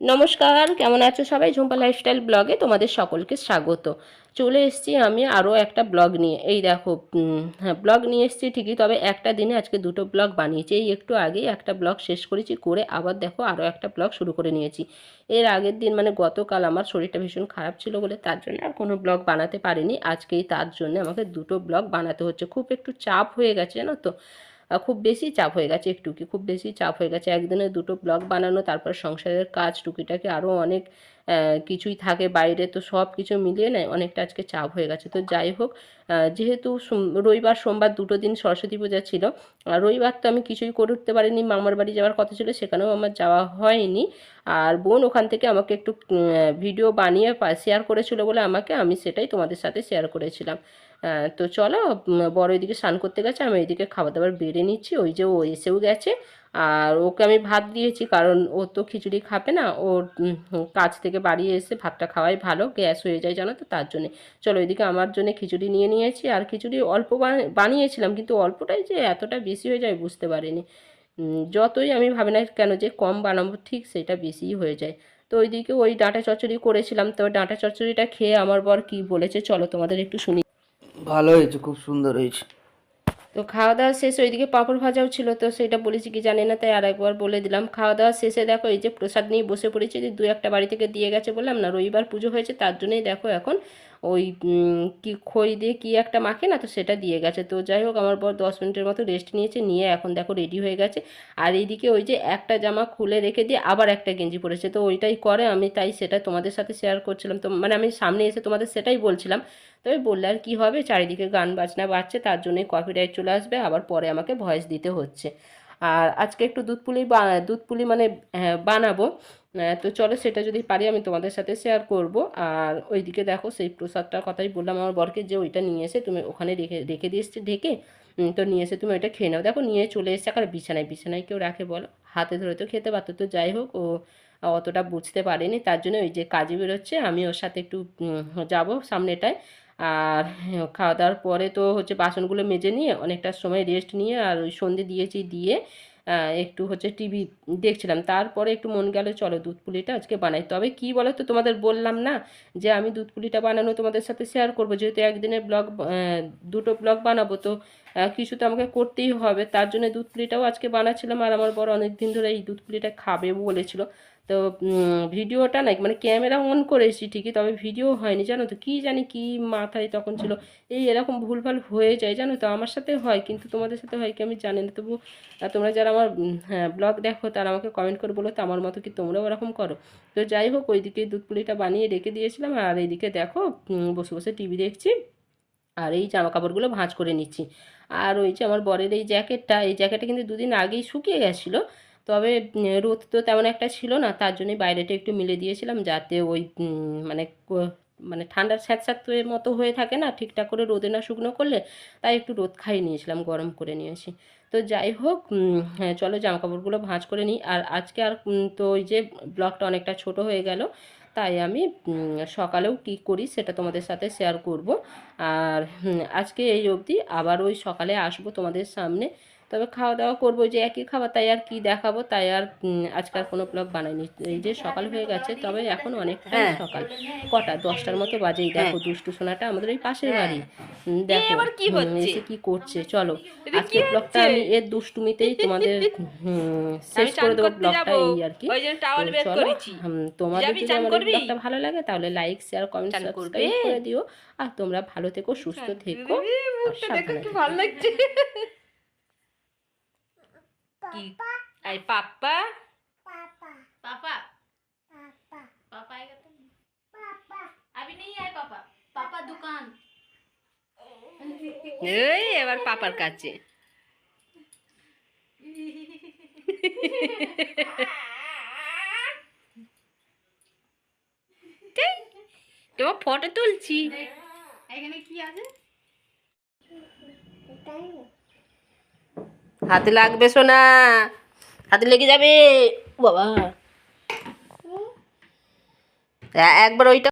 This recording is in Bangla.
নমস্কার, কেমন আছো সবাই? ঝুম্পা লাইফস্টাইল ব্লগে তোমাদের সকলকে স্বাগত। চলে এসেছি আমি আরও একটা ব্লগ নিয়ে। এই দেখো হ্যাঁ ব্লগ নিয়ে এসেছি ঠিকই, তবে একটা দিনে আজকে দুটো ব্লগ বানিয়েছি। এই একটু আগেই একটা ব্লগ শেষ করেছি, করে আবার দেখো আরও একটা ব্লগ শুরু করে নিয়েছি। এর আগের দিন মানে গতকাল আমার শরীরটা ভীষণ খারাপ ছিল বলে তার জন্য আর কোনো ব্লগ বানাতে পারিনি। আজকেই তার জন্য আমাকে দুটো ব্লগ বানাতে হচ্ছে। খুব একটু চাপ হয়ে গেছে, জানো তো? খুব বেশি চাপ হয়ে গেছে একটু কি খুব বেশি চাপ হয়ে গেছে। একদিনে দুটো ব্লগ বানানো, তারপর সংসারের কাজ, টুকিটাকি আরও অনেক কিছুই থাকে বাইরে, তো সব কিছু মিলিয়ে নেয় অনেকটা আজকে চাপ হয়ে গেছে। তো যাই হোক যেহেতু রবিবার, সোমবার দুটো দিন সরস্বতী পূজা ছিল, আর রবিবার তো আমি কিছুই করে উঠতে পারিনি, মামার বাড়ি যাওয়ার কথা ছিল, সেখানেও আমার যাওয়া হয়নি। আর বোন ওখান থেকে আমাকে একটু ভিডিও বানিয়ে শেয়ার করেছিল বলে আমাকে আমি সেটাই তোমাদের সাথে শেয়ার করেছিলাম। তো চলো বড় এদিকে স্নান করতে গেছে, আমি এদিকে খাবার দাবার বেড়ে নিচ্ছি। ওই যে ও এসেও গেছে। আর ওকে আমি ভাত দিয়েছি, কারণ ও তো খিচুড়ি খাবে না। ওর কাজ থেকে বাড়ি এসে ভাতটা খাওয়াই ভালো, গ্যাস হয়ে যায় জানো তো, তার জন্যে। চলো এদিকে আমার জন্য খিচুড়ি নিয়ে নিয়েছি। আর খিচুড়ি অল্প বানি- বানিয়েছিলাম, কিন্তু অল্পটাই যে এতটা বেশি হয়ে যায় বুঝতে পারিনি। যতই আমি ভাবি না কেন যে কম বানাবো, ঠিক সেটা বেশিই হয়ে যায়। তো ওইদিকে ওই ডাঁটা চচ্চড়ি করেছিলাম। তো ডাঁটা চচ্চড়িটা খেয়ে আমার বর কি বলেছে, চলো তোমাদের একটু শুনি। ভালো হয়েছে, খুব সুন্দর হয়েছে। তো খাওয়া দাওয়া শেষ, ওইদিকে পাঁপড় ভাজাও ছিল, তো সেটা বলেছি কি জানি না, তাই আর একবার বলে দিলাম। খাওয়া দাওয়া শেষে দেখো, এই যে প্রসাদ নিয়ে বসে পড়েছি দু একটা বাড়ি থেকে দিয়ে গেছে বললাম, না রবিবার পুজো হয়েছে, তার জন্যই দেখো এখন ওই কি খই দিয়ে কি একটা মাখে না তো সেটা দিয়ে গেছে। তো যাই হোক আমার বর দশ মিনিটের মতো রেস্ট নিয়েছে নিয়ে এখন দেখো রেডি হয়ে গেছে। আর এইদিকে ওই যে একটা জামা খুলে রেখে দিয়ে আবার একটা গেঞ্জি পরেছে। তো ওইটাই করে আমি তাই সেটা তোমাদের সাথে শেয়ার করছিলাম। তো মানে আমি সামনে এসে তোমাদের সেটাই বলছিলাম। তবে বললে আর কী হবে চারিদিকে গান বাজনা বাজছে তার জন্যই কপিরাইট চলে আসবে আবার পরে আমাকে ভয়েস দিতে হচ্ছে। আর আজকে একটু দুধ পুলি দুধ পুলি মানে হ্যাঁ, বানাবো। তো চলো সেটা যদি পারি আমি তোমাদের সাথে শেয়ার করব। আর ওইদিকে দেখো সেই প্রসাদটার কথাই বললাম, আমার বরকে যে ওইটা নিয়ে এসে তুমি ওখানে রেখে রেখে দিয়ে ঢেকে তো নিয়ে এসে তুমি ওইটা খেয়ে নাও। দেখো নিয়ে চলে এসছে আর বিছানায় বিছানায় কেউ রাখে বলো। হাতে ধরে তো খেতে পারতো তো যাই হোক, ও অতটা বুঝতে পারেনি। তার জন্য ওই যে কাজে বেরোচ্ছে, আমি ওর সাথে একটু যাব সামনেটায়। আর খাওয়া দাওয়ার পরে তো হচ্ছে বাসনগুলো মেজে নিয়ে অনেকটা সময় রেস্ট নিয়ে আর ওই সন্ধে দিয়েছি, দিয়ে একটু হচ্ছে টিভি দেখছিলাম। তারপরে একটু মন গেল, চলো দুধ পুলিটা আজকে বানাই। তবে কি বলো তো তোমাদের বললাম না যে আমি দুধ পুলিটা বানানো তোমাদের সাথে শেয়ার করব। যেহেতু একদিনের ব্লগ দুটো ব্লগ বানাবো, তো কিছু তো আমাকে করতেই হবে। তার জন্য দুধ পুলিটাও আজকে বানাচ্ছিলাম আর আমার বড় অনেক দিন ধরে এই দুধ পুলিটা খাবে বলেছিল। তো ভিডিওটা না মানে ক্যামেরা অন করেছি ঠিকই, তবে ভিডিও হয়নি, জানো তো, কী জানি কি মাথায় তখন ছিল। এই এরকম ভুলভাল হয়ে যায়, জানো তো, আমার সাথে হয়, কিন্তু তোমাদের সাথে হয় কি আমি জানি না। তবু তোমরা যারা আমার হ্যাঁ ব্লগ দেখো, তারা আমাকে কমেন্ট করে বলো তো, আমার মতো কি তোমরাও ওরকম করো। তো যাই হোক, ওইদিকে দুধ পুলিটা বানিয়ে রেখে দিয়েছিলাম, আর এইদিকে দেখো বসে বসে টিভি দেখছি। আর এই জামা কাপড়গুলো ভাঁজ করে নিচ্ছি। আর ওই যে আমার বরের এই জ্যাকেটটা এই জ্যাকেটটা কিন্তু দুদিন আগেই শুকিয়ে গেছিল। তবে রোদ তো তেমন একটা ছিল না, তার জন্যই বাইরেটা একটু মিলে দিয়েছিলাম যাতে ওই মানে মানে ঠান্ডার স্যাঁতস্যাঁতের মতো হয়ে থাকে না, ঠিকঠাক করে রোদে না শুকনো করলে, তাই একটু রোদ খাইয়ে নিয়েছিলাম, গরম করে নিয়েছি তো যাই হোক হ্যাঁ চলো জামা কাপড়গুলো ভাঁজ করে নিই। আর আজকে আর তো ওই যে ব্লগটা অনেকটা ছোট হয়ে গেল তাই আমি সকালেও কি করি সেটা তোমাদের সাথে শেয়ার করব। আর আজকে এই অবধি আবার ওই সকালে আসব তোমাদের সামনে। তবে খাওয়া দাওয়া করব যে একই খাবার তাই আর কি দেখাবো তাই আর আজকাল কোনো ব্লগ বানাইনি। এই যে সকাল হয়ে গেছে তবে এখন অনেকটাই হ্যাঁ। সকাল। কটা? দশটার মতো বাজেই দেখো দুষ্টু সোনাটা আমাদের ওই পাশের বাড়ি। দেখো এসে কি করছে? চলো আজকে ব্লগটা আমি এর দুষ্টুমিতেই তোমাদের শেষ করে দেবো ব্লগটা এই আর কি। চলো, তোমাদের যদি আমার ব্লগটা ভালো লাগে তাহলে লাইক শেয়ার কমেন্ট সাবস্ক্রাইব করে দিও। আর তোমরা ভালো থেকো সুস্থ থেকো। ভালো লাগছে। কি আই পাপ্পা पापा पापा आएगा तो अभी नहीं आए पापा पापा दुकान এই এবার পাপার কাছে এই, তোমার ফটো তুলছি এখানে কি আছে হাতে লাগবে সোনা। হাতে লেগে যাবে। বাবা। একবার ওইটা